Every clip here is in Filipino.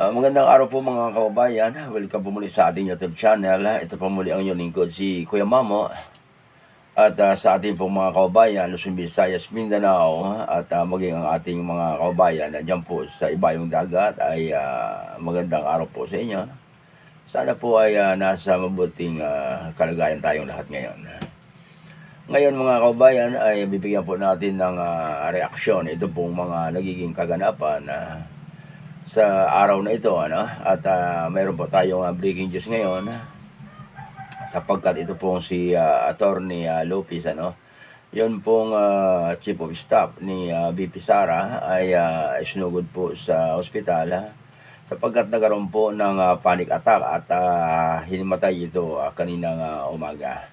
Ah, magandang araw po mga kababayan. Welcome po muli sa ating YouTube channel. Ito po muli ang inyong lingkod si Kuya Mamo. At ah, sa ating pong mga kababayan, Luzon, Visayas, Mindanao at ah, maging ang ating mga kababayan na dyan po sa ibayong dagat ay ah, magandang araw po sa inyo. Sana po ay ah, nasa mabuting ah, kalagayan tayong lahat ngayon. Ngayon mga kababayan ay bibigyan po natin ng ah, reaksyon. Ito pong mga nagiging kaganapan na sa araw na ito ano? At ah, mayroon po tayong ah, breaking news ngayon sapagkat ito pong si ah, attorney ah, Lopez ano? Yon pong ah, chief of staff ni ah, BP Sara ay uh, isinugod po sa ospital ah, sapagkat nagkaroon po ng ah, panic attack at uh, hinimatay ito ah, kaninang ah, umaga.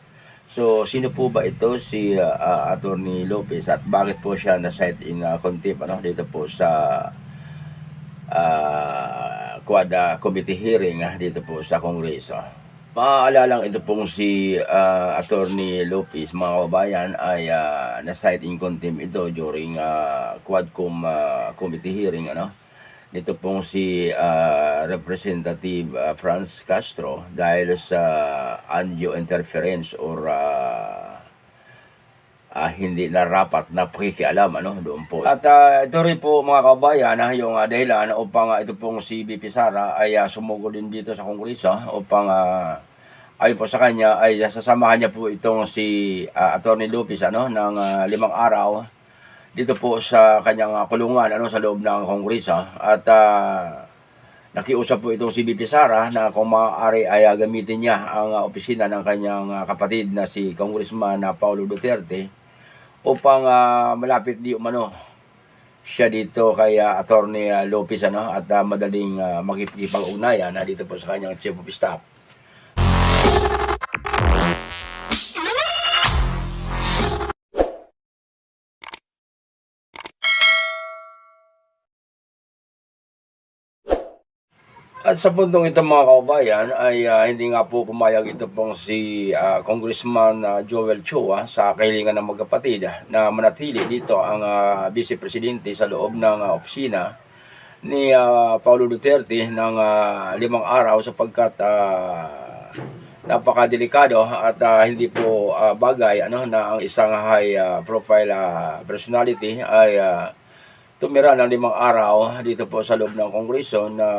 So, sino po ba ito si ah, ah, Attorney Lopez? At bakit po siya na-cite in ah, contempt ano, dito po sa uh, Quad ah, Committee hearing ah, dito po sa Kongreso. Maaalala lang ito pong si ah, Attorney Lopez, mga kababayan, ay uh, na-cite in contempt ito during uh, Quadcom ah, Committee hearing. Ano? Dito pong si ah, Representative ah, Franz Castro dahil sa undue interference or ah, ah, hindi narapat na pakikialam ano doon po. At ah, ito rin po mga kabayan ah, yung ah, dahilan upang ah, ito pong si BP Sara ay uh, sumugod din dito sa Kongreso upang ah, ayon po sa kanya ay sasamahan niya po itong si ah, Attorney Lopez ano ng ah, limang araw dito po sa kanyang ah, kulungan ano sa loob ng Kongreso. At ah, Nakiusap po itong si BP Sara na kung maaari ay gamitin niya ang opisina ng kanyang kapatid na si Congressman na Paulo Duterte upang ah, malapit di umano siya dito kay ah, Attorney Lopez ano at ah, madaling uh, makikipag-ugnayan na dito po sa kanyang chief of staff. At sa puntong ito mga kaubayan ay ah, hindi nga po pumayag ito pong si ah, Congressman ah, Joel Chua sa kahilingan ng magkapatid na manatili dito ang ah, Vice Presidente sa loob ng ah, opisina ni ah, Paulo Duterte ng ah, limang araw sapagkat ah, napakadelikado at ah, hindi po ah, bagay ano na ang isang high ah, profile ah, personality ay ah, tumira ng limang araw dito po sa loob ng Kongreso na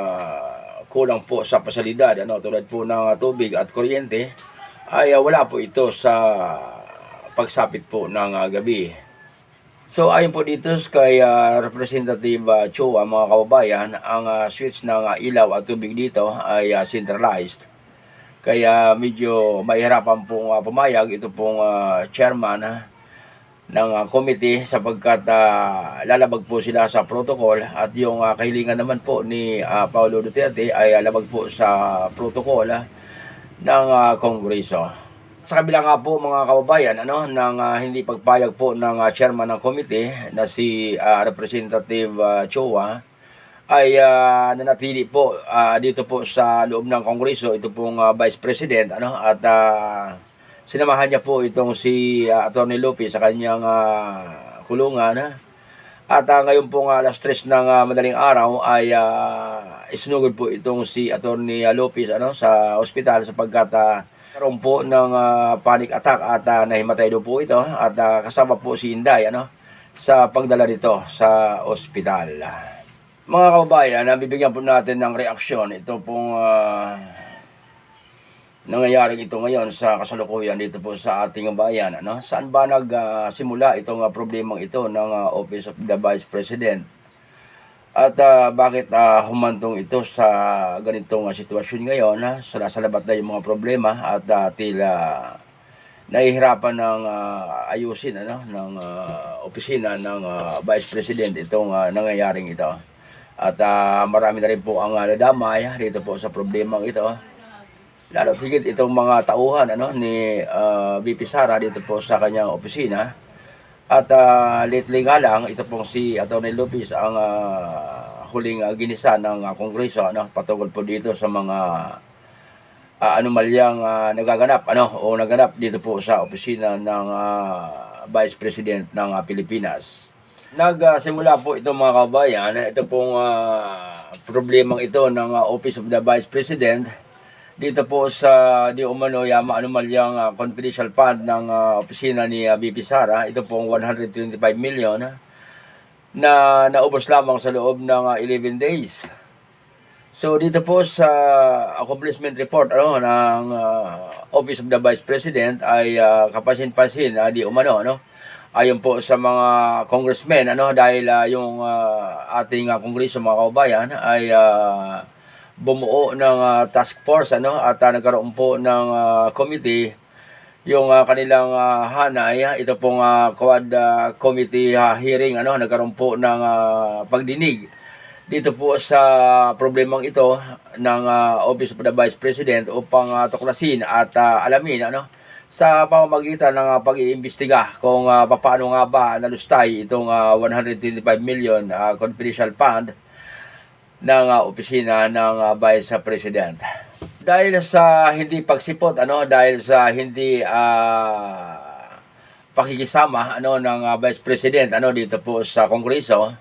kulang po sa pasalidad ano tulad po ng tubig at kuryente ay ah, wala po ito sa pagsapit po ng ah, gabi. So ayon po dito kay ah, Representative uh, Chua mga kababayan, ang ah, switch ng ah, ilaw at tubig dito ay ah, centralized. Kaya medyo mahirapan pong ah, pumayag ito pong ah, chairman ah, ng ah, committee sapagkat ah, lalabag po sila sa protocol at yung ah, kahilingan naman po ni ah, Paulo Duterte ay ah, labag po sa protocol ah, ng ah, Kongreso. Sa kabila nga po mga kababayan ano ng ah, hindi pagpayag po ng ah, chairman ng committee na si ah, Representative ah, Chua ay ah, nanatili po ah, dito po sa loob ng Kongreso ito pong ah, Vice President ano at ah, sinamahan niya po itong si uh, Attorney Lopez sa kanyang ah, kulungan. ah. At ah, ngayon po nga alas 3 ng ah, madaling araw ay uh, isinugod po itong si Attorney ah, Lopez ano, sa ospital sapagkat uh, karoon po ng ah, panic attack at ah, nahimatay daw po ito at ah, kasama po si Inday ano, sa pagdala dito sa ospital. Mga kababayan, nabibigyan po natin ng reaksyon. Ito pong ah, nangyayari ito ngayon sa kasalukuyan dito po sa ating bayan. Ano? Saan ba nagsimula itong uh, problemang ito ng uh, Office of the Vice President? At ah, bakit ah, humantong ito sa ganitong ah, sitwasyon ngayon? Ha? Salasalat na yung mga problema at ah, tila nahihirapan ng ah, ayusin ano, ng ah, opisina ng ah, Vice President itong ah, nangyayaring ito. At ah, marami na rin po ang uh, nadamay dito po sa problemang ito lalo higit itong mga tauhan ano ni uh, BP Sara dito po sa kanyang opisina at uh, lately nga lang ito pong si Atty. Lopez ang ah, huling uh, ginisa ng uh, Kongreso ano patungkol po dito sa mga uh, anomalyang ah, nagaganap ano o naganap dito po sa opisina ng ah, Vice President ng ah, Pilipinas. Nagsimula po ito mga kabayan, ito pong ah, problemang ito ng ah, Office of the Vice President dito po sa di umano yama anomalyang ah, confidential fund ng ah, opisina ni ah, BP Sara. Ito pong 125 million na naubos lamang sa loob ng ah, 11 days. So dito po sa accomplishment report ano ng ah, Office of the Vice President ay ah, kapasin-pasin ah, di umano no ayon po sa mga congressmen ano dahil ah, yung ah, ating uh, kongreso mga kaubayan ay ah, bumuo ng ah, task force ano at ah, nagkaroon po ng ah, committee. Yung ah, kanilang ah, hanay ito pong ah, quad ah, committee ah, hearing ano nagkaroon po ng ah, pagdinig. Dito po sa problemang ito ng ah, Office of the Vice President upang ah, tuklasin at ah, alamin ano sa pamamagitan ng ah, pag-iimbestiga kung uh, paano nga ba nalustay itong ah, 125 million ah, confidential fund ng ah, opisina ng ah, Vice President. Dahil sa hindi pagsipot ano dahil sa hindi ah, pakikisama ano ng ah, Vice President ano dito po sa Kongreso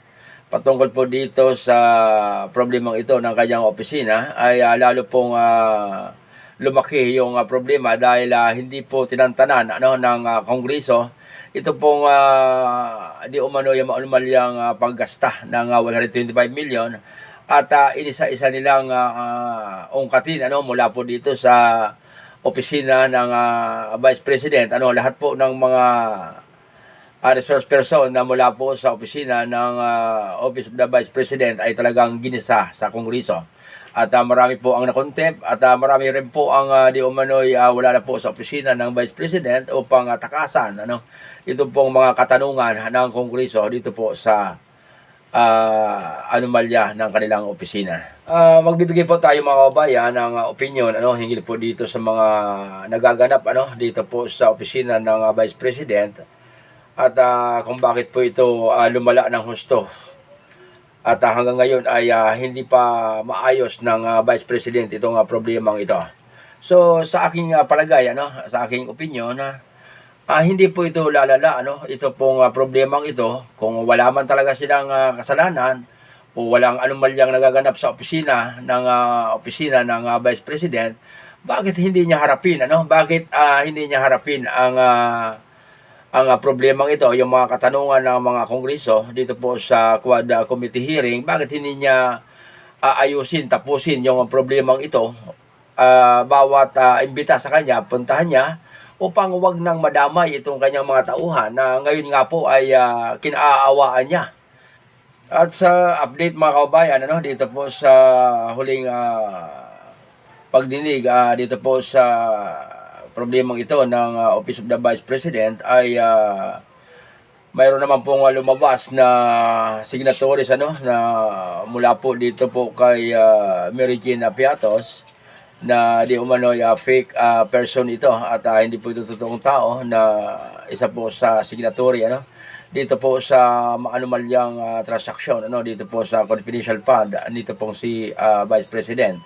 patungkol po dito sa problemang ito ng kanyang opisina ay ah, lalo pong ah, lumaki yung ah, problema dahil ah, hindi po tinantanan ano ng ah, Kongreso ito pong ah, di umano yung maunumalyang uh, paggasta ng ah, 125 million at ah, inisa-isa nilang ah, ah, ungkatin ano mula po dito sa opisina ng ah, Vice President ano lahat po ng mga uh, resource person na mula po sa opisina ng ah, Office of the Vice President ay talagang ginisa sa Kongreso. At ah, marami po ang nakontempt at ah, marami rin po ang ah, di umano'y ah, wala na po sa opisina ng Vice President upang ah, takasan ano, ito pong mga katanungan ng Kongreso dito po sa ah, anomalya ng kanilang opisina. Ah, magbibigay po tayo mga kabayan ng opinion ano hinggil po dito sa mga nagaganap ano dito po sa opisina ng ah, Vice President at ah, kung bakit po ito ah, lumala ng husto. At ah, hanggang ngayon ay ah, hindi pa maayos ng ah, Vice President itong ah, problemang ito. So sa aking ah, palagay ano, sa aking opinion na ah, hindi po ito lalala ano, ito pong ah, problemang ito kung wala man talaga silang ah, kasalanan o walang anomalyang nagaganap sa opisina ng ah, opisina ng ah, Vice President, bakit hindi niya harapin ano? Bakit ah, hindi niya harapin ang ah, ang ah, problemang ito, yung mga katanungan ng mga kongreso dito po sa Quad Committee hearing, bakit hindi niya aayusin, tapusin yung problemang ito? Ah, bawat ah, imbita sa kanya, puntahan niya upang wag nang madamay itong kanyang mga tauhan na ngayon nga po ay ah, kinaawaan niya. At sa update mga kaubayan, ano, dito po sa huling ah, pagdinig ah, dito po sa problemang ito ng ah, Office of the Vice President ay ah, mayroon naman pong lumabas na signatories ano na mula po dito po kay ah, Mary Jane Apiatos na di umano ah, fake ah, person ito at ah, hindi po ito totoong tao na isa po sa signatory ano? Dito po sa maanumalyang ah, transaksyon ano? Dito po sa confidential fund dito pong si ah, Vice President.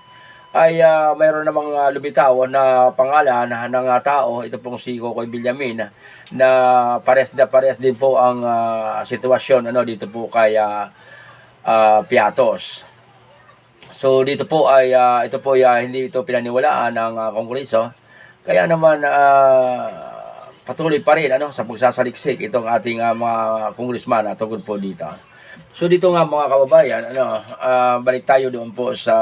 Ay ah, mayroon namang uh, lumitaw na pangalan ng ah, tao ito pong si Kokoy Villamin na pares na pares din po ang ah, sitwasyon ano? Dito po kay ah, ah, Piatos So dito po ay ah, ito po ay ah, hindi ito pinaniwalaan ng ah, Kongreso kaya naman ah, patuloy pa rin ano sa pagsasaliksik itong ating ah, mga congressman at tungkol po dito. So dito nga mga kababayan, ano, ah, balik tayo doon po sa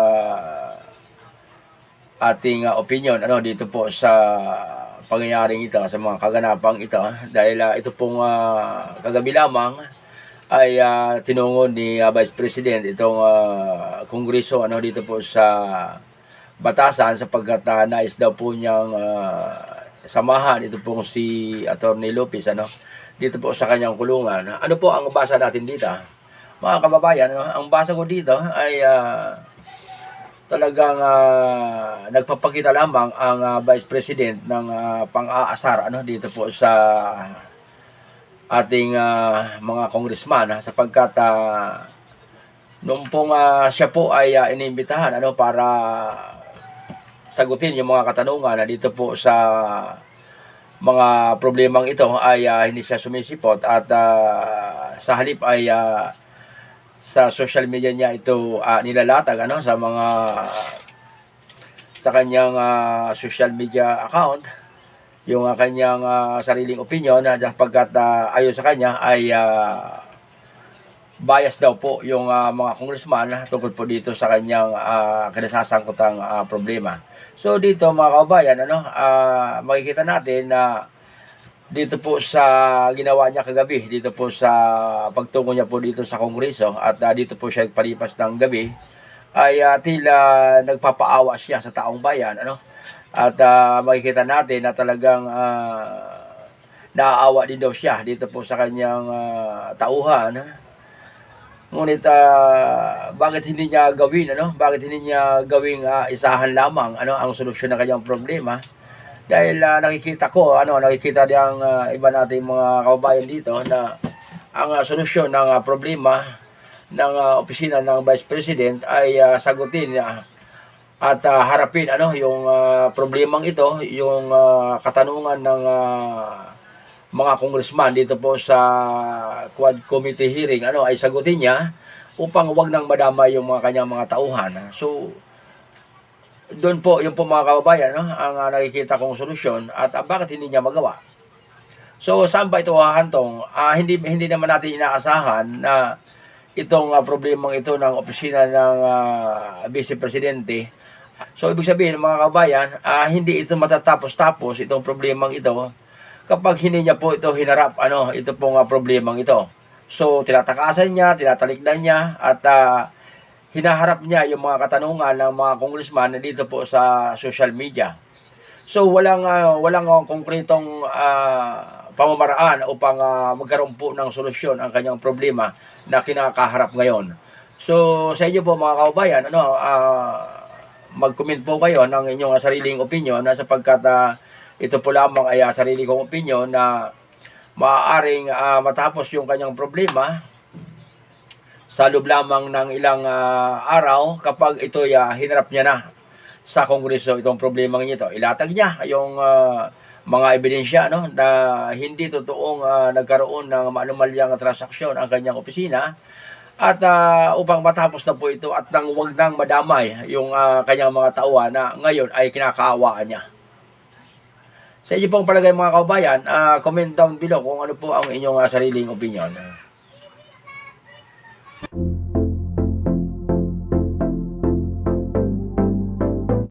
ating ah, opinion ano dito po sa pangyayaring ito sa mga kaganapang ito dahil ah, ito pong ah, kagabi lamang ay ah, tinungon ni ah, Vice President itong ah, kongreso ano dito po sa batasan sapagkat uh, nais daw po niyang ah, samahan ito pong si Attorney Lopez ano dito po sa kanyang kulungan. Ano po ang basa natin dito? Mga kababayan, ano, ang basa ko dito ay ah, talagang ah, nagpapakita lamang ang ah, Vice President ng ah, pang-aasar ano dito po sa ating ah, mga congressman ha, sapagkat uh, nung pong ah, siya po ay ah, inimbitahan ano para sagutin yung mga katanungan na dito po sa mga problemang ito ay ah, hindi siya sumisipot at ah, sa halip ay ah, sa social media niya ito ah, nilalatag ano sa mga sa kanyang ah, social media account yung ah, kanyang ah, sariling opinion na sapagkat ah, ayon sa kanya ay ah, bias daw po yung ah, mga congressman tungkol po dito sa kanyang uh, kinasasangkutang ah, problema. So dito mga kaubayan, ano, ah, makikita natin na dito po sa ginawa niya kagabi, dito po sa pagtungo niya po dito sa Kongreso at ah, dito po siya palipas ng gabi ay ah, tila nagpapaawa siya sa taong bayan, ano? At ah, makikita natin na talagang ah, naaawa din daw siya dito po sa kanyang ah, tauhan. Ngunit ah, bakit hindi niya gawin ano? Bakit hindi niya gawing ah, isahan lamang ano ang solusyon ng kanyang problema? Dahil ah, nakikita ko ano, nakikita diyang ah, iba nating mga kababayan dito na ang ah, solusyon ng ah, problema ng ah, opisina ng Vice President ay ah, sagutin ah, at ah, harapin ano yung ah, problemang ito, yung ah, katanungan ng ah, mga congressman dito po sa Quad Committee hearing ano ay sagutin niya upang wag nang madamay yung mga kanyang mga tauhan. So doon po yung po mga kababayan no, ang ah, nakikita kong solusyon at ah, bakit hindi niya magawa. So saan ba ito hahantong? Ah, hindi hindi naman natin inaasahan na itong ah, problemang ito ng opisina ng ah, Vice Presidente. So ibig sabihin mga kababayan, ah, hindi ito matatapos-tapos itong problemang ito kapag hindi niya po ito hinarap ano ito pong ah, problemang ito. So tinatakasan niya, tinatalikdan niya at ah, hinaharap niya yung mga katanungan ng mga congressman dito po sa social media. So walang ah, walang ah, konkretong ah, pamamaraan upang ah, magkaroon po ng solusyon ang kanyang problema na kinakaharap ngayon. So sa inyo po mga kaubayan, ano ah, mag-comment po kayo ng inyong ah, sariling opinion na sapagkat ah, ito po lamang ay ah, sarili kong opinion na maaaring ah, matapos yung kanyang problema sa loob lamang ng ilang ah, araw kapag ito ah, hinarap niya na sa kongreso itong problemang ito. Ilatag niya yung ah, mga ebidensya no, na hindi totoong ah, nagkaroon ng manumalyang transaksyon ang kanyang opisina at ah, upang matapos na po ito at nang wag nang madamay yung ah, kanyang mga tauhan na ngayon ay kinakaawaan niya. Sa inyo pong palagay mga kaubayan, ah, comment down below kung ano po ang inyong ah, sariling opinion.